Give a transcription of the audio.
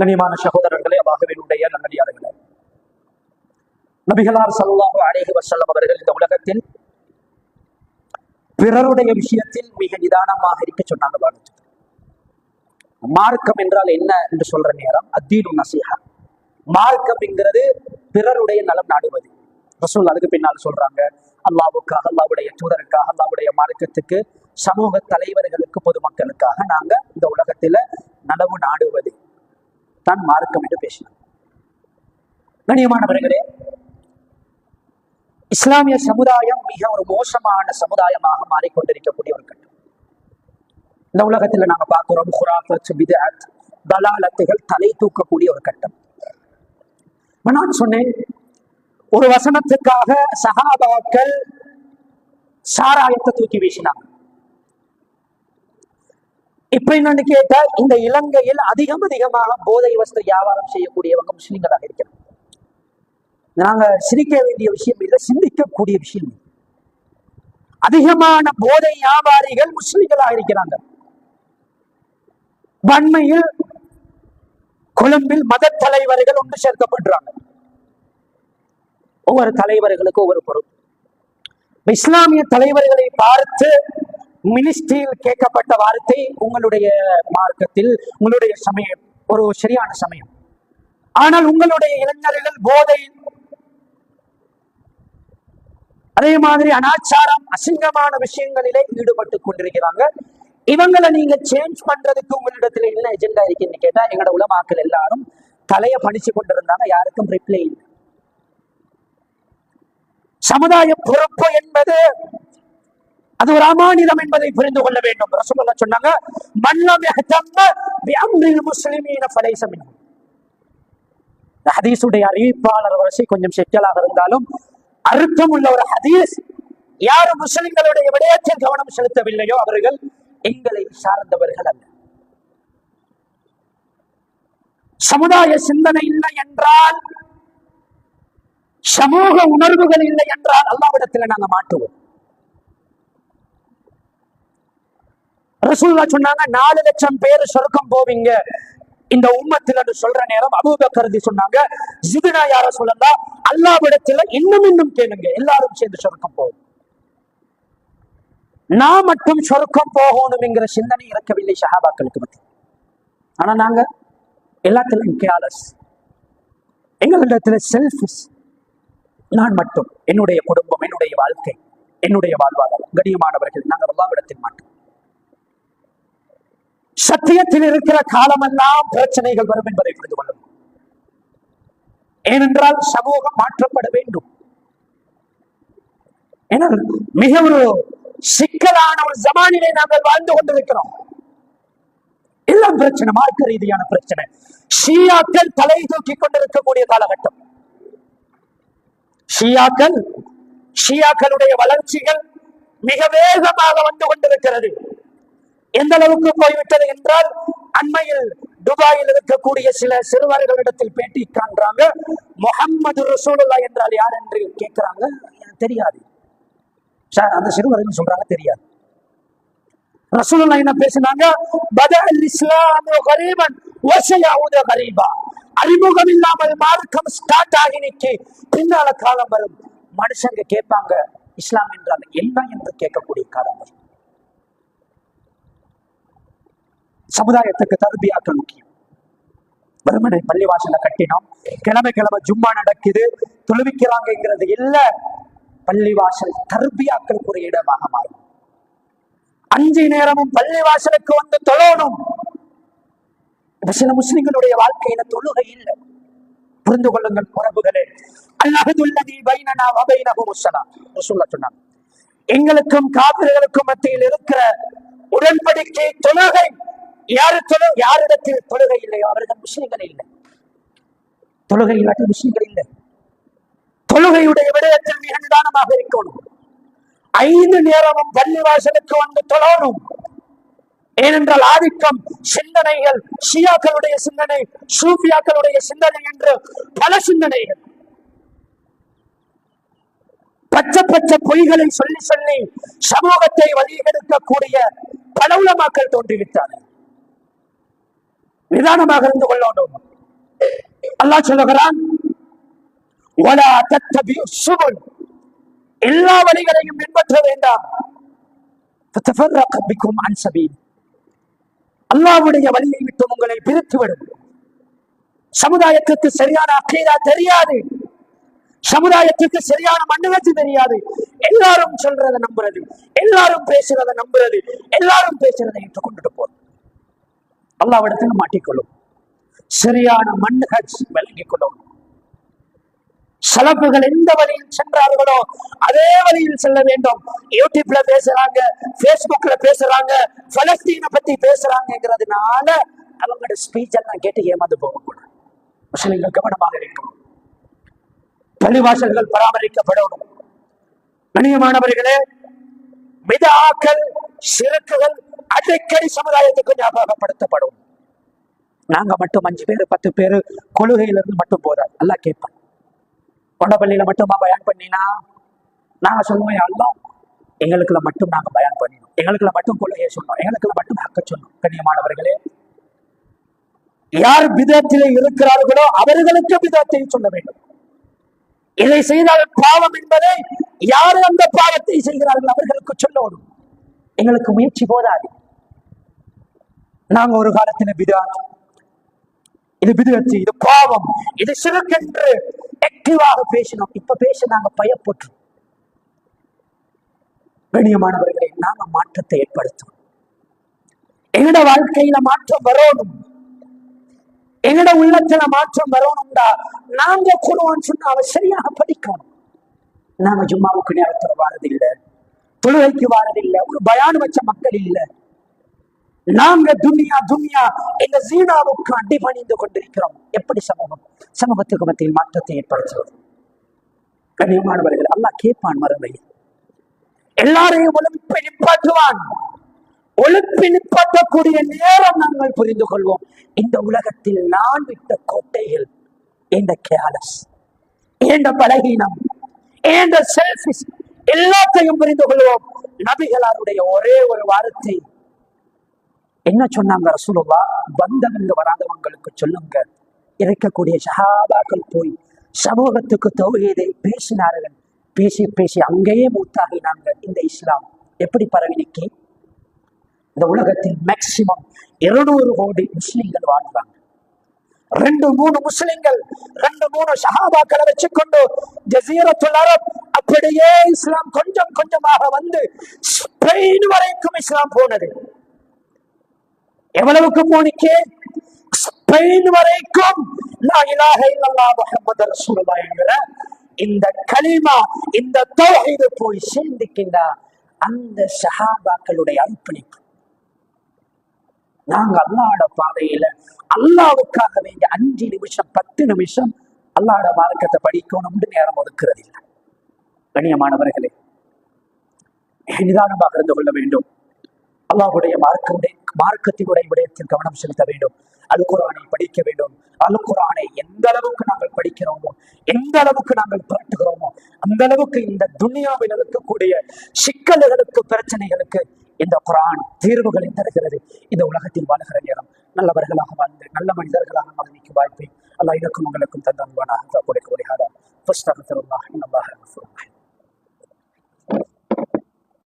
கண்ணியமான சகோதரர்களே அல்லாஹுவினுடைய நல்லடியார்களே. நபிகளார் சல்லாஹு அலைஹி வசல்லம் அவர்கள் இந்த உலகத்தில் பிறருடைய விஷயத்தில் மிக நிதானமாக இருக்க சொன்னாங்க பாருங்க மார்க்கம் என்றால் என்ன என்று சொல்ற நேரம் அத்தீனு நசீஹா. மார்க்கம் என்கிறது பிறருடைய நலம் நாடுவது. ரசூல் அதுக்கு பின்னால் சொல்றாங்க அல்லாவுக்காக அல்லாவுடைய தூதருக்காக அல்லாவுடைய மார்க்கத்துக்கு சமூக தலைவர்களுக்கு பொதுமக்களுக்காக நாங்க இந்த உலகத்துல நலவு நாடுவது. தான் மார்க்கம் என்று பேசினார். கண்ணியமானவர்களே இஸ்லாமிய சமுதாயம் மிக ஒரு மோசமான சமுதாயமாக மாறிக்கொண்டிருக்கக்கூடிய ஒரு கட்டம். இந்த உலகத்துல நாங்க பார்க்கிறோம் குராஃபத் பிதஅத் தலாலத்துகள் தலை தூக்கக்கூடிய ஒரு கட்டம். நான் சொன்னேன் ஒரு வசனத்துக்காக சகாபாக்கள் சாராயத்தை தூக்கி வீசினாங்க. இப்படின்னு என்னன்னு கேட்டா இந்த இலங்கையில் அதிகம் அதிகமாக போதை வஸ்து வியாபாரம் செய்யக்கூடியவங்க முஸ்லீம்களாக இருக்கிறாங்க. நாங்க சிரிக்க வேண்டிய விஷயம் இல்லை சிந்திக்கக்கூடிய விஷயம் அதிகமான போதை வியாபாரிகள் முஸ்லிம்களாக இருக்கிறாங்க. வன்மையில் கொழும்பில் மத தலைவர்கள் ஒன்று சேர்க்கப்படுறாங்க. ஒவ்வொரு தலைவர்களுக்கும் ஒவ்வொரு பொருள். இஸ்லாமிய தலைவர்களை பார்த்து மினிஸ்ட்ரியில் கேட்கப்பட்ட வார்த்தை உங்களுடைய மார்க்கத்தில் உங்களுடைய சமயம். ஒரு சரியான சமயம். ஆனால் உங்களுடைய இளைஞர்கள் போதை அதே மாதிரி அனாச்சாரம் அசிங்கமான விஷயங்களிலே ஈடுபட்டு கொண்டிருக்கிறாங்க. இவங்களை நீங்க சேஞ்ச் பண்றதுக்கு உங்களிடத்துல என்ன எஜெண்டா இருக்குன்னு கேட்டா எங்களோட உலமாக்கள் எல்லாரும் தலையை பணிச்சு கொண்டிருந்தாங்க யாருக்கும் ரிப்ளை இல்லை. சமுதாய பொறுப்பு என்பது அது ஒரு அமானிதம் என்பதை புரிந்து கொள்ள வேண்டும். ரசூலுல்லாஹ் சொன்னாங்க மன்னம் யஹ்தம்ம முஸ்லிமீன ஃபலைஸ ஹதீஸுடைய அறிவிப்பாளர் வரிசை கொஞ்சம் சிக்கலாக இருந்தாலும் அர்த்தம் உள்ள ஒரு ஹதீஸ். யார் முஸ்லிம்களுடைய விடயத்தில் கவனம் செலுத்தவில்லையோ அவர்கள் எங்களை சார்ந்தவர்கள் அல்ல. சமுதாய சிந்தனை இல்லை என்றால் சமூக உணர்வுகள் இல்லை என்றால் அல்லாவிடத்தில் நாங்க மாட்டுவோம். ரசூல்லா சொன்னாங்க நாலு லட்சம் பேர் சொர்க்கம் போவீங்க. இந்த உம்மத்தில் சொல்ற நேரம் அபூபக்கருதி சொன்னாங்க ஜிதுனா யார சொல்லலாம் அல்லாவிடத்துல இன்னும் இன்னும் கேளுங்க எல்லாரும் சேர்ந்து சொர்க்கம் போகும் நான் மட்டும் சொர்க்கம் போகணுங்கிற சிந்தனை இறக்கவில்லை ஷஹாபாக்களுக்கு பத்தி ஆனா நாங்க எல்லாத்திலும் கேலஸ் எங்களிடத்துல செல்ஃபிஸ் நான் மட்டும் என்னுடைய குடும்பம் என்னுடைய வாழ்க்கை என்னுடைய வாழ்வாதாரம் கடியமானவர்கள் நாங்கள் எல்லாவிடத்தில் மாட்டோம். சத்தியத்தில் இருக்கிற காலமெல்லாம் பிரச்சனைகள் வரும் என்பதை புரிந்து கொள்ளும் ஏனென்றால் சமூகம் மாற்றப்பட வேண்டும். என மிக ஒரு சிக்கலான ஒரு ஜமானிலே நாங்கள் வாழ்ந்து கொண்டிருக்கிறோம். எல்லாம் பிரச்சனை மார்க்க ரீதியான பிரச்சனை. ஷியாக்கள் தலை தூக்கி கொண்டிருக்கக்கூடிய காலகட்டம். ஷியாக்கள் ஷியாக்களுடைய வளர்ச்சிகள் மிக வேகமாக வந்து கொண்டிருக்கிறது. எந்த அளவுக்கு போய்விட்டது என்றால் அண்மையில் துபாயில் இருக்கக்கூடிய சில சிறுவர்களிடத்தில் பேட்டி காண்றாங்க. முகம்மது ரசூலுல்லா என்றால் யார் என்று கேட்கிறாங்க? எனக்கு தெரியாது. சார் அந்த சிறுவர்கள் சொல்றாங்க? தெரியாது. ரசூலுல்லா என்ன பேசினாங்க? பதல் இஸ்லாம் கரீபன் வசையாவுத கரீபா. அறிமுகம் இல்லாமல் மார்க்கம் ஸ்டார்ட் ஆகி நிக்கி பின்னால காலம் வரும். மனுஷங்க கேட்பாங்க இஸ்லாம் என்றால் என்ன? என்று கேட்கக்கூடிய காலம் வரும். சமுதாயத்துக்கு தர்பியாக்கள் முக்கியம் வெறுமனை பள்ளிவாசல கட்டினோம். கிழமை கிழமை ஜும்மா நடக்குது. தொழுவிக்கிறாங்கிறது இல்ல. பள்ளிவாசல் தர்பியாக்களுக்கு ஒரு இடமாக மாறும். அஞ்சு நேரமும் பள்ளிவாசலுக்கு வந்து தொழணும். இப்ப சில முஸ்லிம்களுடைய வாழ்க்கையில தொழுகை இல்லை. புரிந்து கொள்ளுங்கள் உறவுகளே. அல்லாஹதுல்லதி பைனனா வபைனஹு முஸ்ஸலாம் ரசூலுல்லாஹ் சொன்னாங்க. எங்களுக்கும் காபிர்களுக்கும் மத்தியில் இருக்கிற உடன்படிக்கை தொழுகை யாரு யாரிடத்தில் தொழுகை இல்லையோ அவர்கள் விஷயங்கள் இல்லை. தொழுகை இல்லாட்டி விஷயங்கள் இல்லை. தொழுகையுடைய விடயத்தில் மிக நிதானமாக இருக்கணும். ஐந்து நேரமும் பள்ளிவாசலுக்கு வந்து தொழணும். ஏனென்றால் ஆதிக்கம் சிந்தனைகள் ஷியாக்களுடைய சிந்தனை சூஃபியாக்களுடைய சிந்தனை என்று பல சிந்தனைகள். பச்சை பச்சை பொய்களை சொல்லி சொல்லி சமூகத்தை வழிகெடுக்கக்கூடிய பல உலமாக்கள் தோன்றிவிட்டார்கள். நிதானமாக இருந்து கொள்ள வேண்டும். அல்லாஹ் சொல்லுகிறான் எல்லா வழிகளையும் பின்பற்ற வேண்டாம். அல்லாவுடைய வழியை விட்டு உங்களை பிரித்துவிடும். சமுதாயத்திற்கு சரியான அக்கீரா தெரியாது. சமுதாயத்திற்கு சரியான மண்டலத்து தெரியாது. எல்லாரும் சொல்றதை நம்புறது எல்லாரும் பேசுறதை நம்புறது எல்லாரும் பேசுறதை ஏற்றுக்கொண்டுட்டு போறது. அல்லாவிடத்தில் மாட்டிக்கொள்ளும். சரியான மண்ணுகள் விளங்கிக் கொள்ளும் சலப்புகள் எந்த வழியில் சென்றார்களோ அதே வழியில் செல்ல வேண்டும். யூடியூப்ல பேசுறாங்க பேஸ்புக்ல பேசுறாங்க பலஸ்தீனை பத்தி பேசுறாங்கிறதுனால அவங்களோட ஸ்பீச் எல்லாம் கேட்டு ஏமாந்து போகக்கூடாது. முஸ்லிம்கள் கவனமாக இருக்கணும். பள்ளிவாசல்கள் பராமரிக்கப்படணும். கண்ணியமானவர்களே மிதாக்கள் சிறுக்குகள் அடிக்கடி சமுதாயத்துக்கு ஞாபகப்படுத்தப்படும். நாங்க மட்டும் அஞ்சு பேர் பத்து பேர் கொள்கையிலிருந்து மட்டும் போதாது. எல்லாம் கேட்பேன். கொண்டப்பள்ளியில மட்டுமா பயன் பண்ணினா? நாங்க சொல்லுவோம் எல்லாம் எங்களுக்குள்ள மட்டும் நாங்க பயன் பண்ணினோம். எங்களுக்குள்ள மட்டும் கொள்கையை சொன்னோம். எங்களுக்குள்ள மட்டும் ஹக்க சொன்னோம். கண்ணியமானவர்களே யார் விதத்தில் இருக்கிறார்களோ அவர்களுக்கு விதத்தை சொல்ல வேண்டும். இதை செய்தால் பாவம் என்பதை யார் அந்த பாவத்தை செய்கிறார்கள்? அவர்களுக்கு சொல்லணும் எங்களுக்கு முயற்சி போதாது. நாங்க ஒரு காலத்துல பிதாத் இது பிதத்து இது பாவம் இது சிறுக்கென்று ஆக்டிவாக பேசினோம். இப்ப பேச நாங்க பயப்பட்டோம் கண்ணியமானவர்களை நாம மாற்றத்தை ஏற்படுத்தும் எங்கட வாழ்க்கையில மாற்றம் வரணும். எங்கட உள்ளத்துல மாற்றம் வரணும்டா. நாங்க குருவான் சொன்னா அவ சரியாக படிக்கணும். நாங்க ஜும்மாவுக்கு நேரத்துல வாரதில்லை. தொழுகைக்கு வாரதில்லை. ஒரு பயான் வச்ச மக்கள் இல்லை. நாங்க துனியா துனியா இந்த ஜீனாவுக்கு அடிபணிந்து கொண்டிருக்கிறோம். எப்படி சமூகம்? சமூகத்துக்கு மத்தியில் மாற்றத்தை ஏற்படுத்துவது? கண்ணியமானவர்கள் அல்லாஹ் கேட்பான் மறுமை எல்லாரையும் ஒழுப்பி நிப்பாற்றுவான் ஒழுப்பி நிப்பாற்றக்கூடிய நேரம் நாங்கள் புரிந்து கொள்வோம். இந்த உலகத்தில் நான் விட்ட கோட்டைகள் இந்த கேலஸ் இந்த பலகீனம் இந்த செல்ஃபிஸ் எல்லாத்தையும் புரிந்து கொள்வோம். நபிகளாருடைய ஒரே ஒரு வார்த்தை என்ன சொன்னாங்க ரசூலுல்லா வந்தவங்க வராதவங்களுக்கு சொல்லுங்க. இருக்கக்கூடிய ஷஹாபாக்கள் போய் சமூகத்துக்கு தொகையதை பேசினார்கள். பேசி பேசி அங்கேயே மூத்தாகினாங்க இந்த இஸ்லாம். எப்படி பரவினிக்கு இந்த உலகத்தில் மேக்சிமம் இருநூறு கோடி முஸ்லிம்கள் வாழ்றாங்க. ரெண்டு மூணு முஸ்லிம்கள் ரெண்டு மூணு ஷஹாபாக்களை வச்சுக்கொண்டு ஜசீரத்துல் அரப் அப்படியே இஸ்லாம் கொஞ்சம் கொஞ்சமாக வந்து ஸ்பெயின் வரைக்கும் இஸ்லாம் போனது. எவ்வளவுக்கு போனிக்கு ஸ்பெயின் வரைக்கும். லா இலாஹ என்கிற இந்த கலிமா இந்த தௌஹீது போய் சேர்ந்துக்கின்ற அந்த சஹாபாக்களுடைய அர்ப்பணிப்பு. நாங்க அல்லாட பாதையில அல்லாவுக்காக வேண்டிய அஞ்சு நிமிஷம் பத்து நிமிஷம் அல்லாட மார்க்கத்தை படிக்கணும்னு நேரம் ஒதுக்கிறது இல்லை கண்ணியமானவர்களே நிதானமாக இருந்து கொள்ள வேண்டும். அல்லாஹ்வுடைய மார்க்கமுடைய மார்க்கத்தினுடைய விடயத்தில் கவனம் செலுத்த வேண்டும். அல் குரானை படிக்க வேண்டும். அல் குரானை எந்த அளவுக்கு நாங்கள் படிக்கிறோமோ எந்த அளவுக்கு நாங்கள் புரட்டுகிறோமோ அந்த அளவுக்கு இந்த துனியாவில் இருக்கக்கூடிய சிக்கல்களுக்கு பிரச்சனைகளுக்கு இந்த குரான் தீர்வுகளை தருகிறது. இந்த உலகத்தில் வாழ்கிற நேரம் நல்லவர்களாக வாழ்ந்து நல்ல மனிதர்களாக மரணிக்கு வாய்ப்பை அல்லாஹ் எனக்கும் உங்களுக்கும் தந்தன்பானாக கொடுக்க முடியாத ஹாதா ஃபஸ்ட்